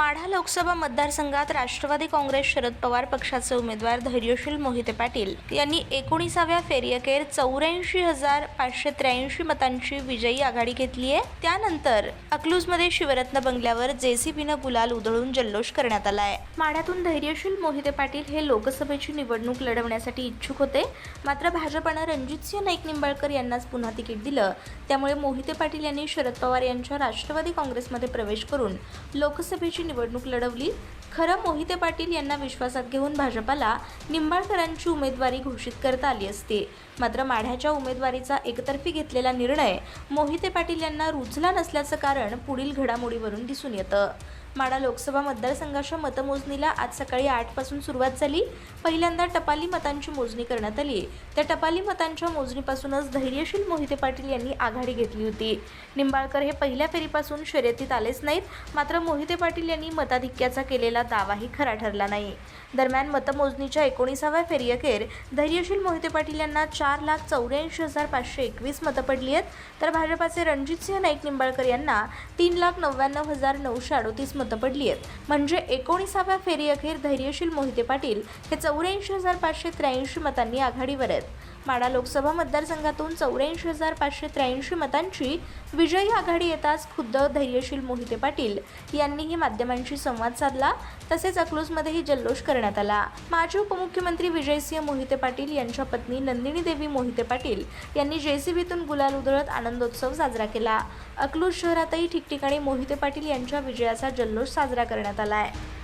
माढा लोकसभा मतदारसंघात राष्ट्रवादी काँग्रेस शरद पवार पक्षाचे उमेदवार धैर्यशील मोहिते पाटील यांनी एकोणीसाव्या फेरीअखेर चौऱ्याऐंशी हजार पाचशे त्र्याऐंशी मतांची विजयी आघाडी घेतली आहे. त्यानंतर अकलूजमध्ये शिवरत्न बंगल्यावर जेसीबीनं गुलाल उधळून जल्लोष करण्यात आला आहे. माढ्यातून धैर्यशील मोहिते पाटील हे लोकसभेची निवडणूक लढवण्यासाठी इच्छुक होते. मात्र भाजपानं रणजितसिंह नाईक निंबाळकर यांनाच पुन्हा तिकीट दिलं. त्यामुळे मोहिते पाटील यांनी शरद पवार यांच्या राष्ट्रवादी काँग्रेसमध्ये प्रवेश करून लोकसभेची निवडणूक लढवली. खरं मोहिते पाटील यांना विश्वासात घेऊन भाजपाला निंबाळकरांची उमेदवारी घोषित करता आली असती. मात्र माढ्याच्या उमेदवारीचा एकतर्फी घेतलेला निर्णय मोहिते पाटील यांना रुचला नसल्याचं कारण पुढील घडामोडीवरून दिसून येतं. माडा लोकसभा मतदारसंघाच्या मतमोजणीला आज सकाळी आठपासून सुरुवात झाली. पहिल्यांदा टपाली मतांची मोजणी करण्यात आली. त्या टपाली मतांच्या मोजणीपासूनच धैर्यशील मोहिते पाटील यांनी आघाडी घेतली होती. निंबाळकर हे पहिल्या फेरीपासून शर्यतीत आलेच नाहीत मात्र मोहिते पाटील यांनी मताधिक्याचा केलेला दावाही खरा ठरला नाही. दरम्यान मतमोजणीच्या एकोणीसाव्या फेरीअखेर धैर्यशील मोहिते पाटील यांना चार लाख चौऱ्याऐंशी हजार पाचशे एकवीस मतं पडली आहेत तर भाजपाचे रणजितसिंह नाईक निंबाळकर यांना तीन लाख नव्याण्णव हजार नऊशे अडोतीस मतं पडली आहेत म्हणजे एकोणीसाव्या फेरीअखेर धैर्यशील मोहिते पाटील हे चौऱ्याऐंशी हजार पाचशे त्र्याऐंशी मतांनी आघाडीवर आहेत. माडा लोकसभा मतदारसंघातून चौऱ्याऐंशी हजार पाचशे त्र्याऐंशी मतांची विजयी आघाडी येताच खुद्द धैर्यशील मोहिते पाटील यांनीही माध्यमांशी संवाद साधला तसेच अकलूजमध्येही जल्लोष करण्यात आला. माजी उपमुख्यमंत्री विजयसिंह मोहिते पाटील यांच्या पत्नी नंदिनी देवी मोहिते पाटील यांनी जेसीबीतून गुलाल उधळत आनंदोत्सव साजरा केला. अकलूज शहरातही ठिकठिकाणी मोहिते पाटील यांच्या विजयाचा जल्लोष साजरा करण्यात आला आहे.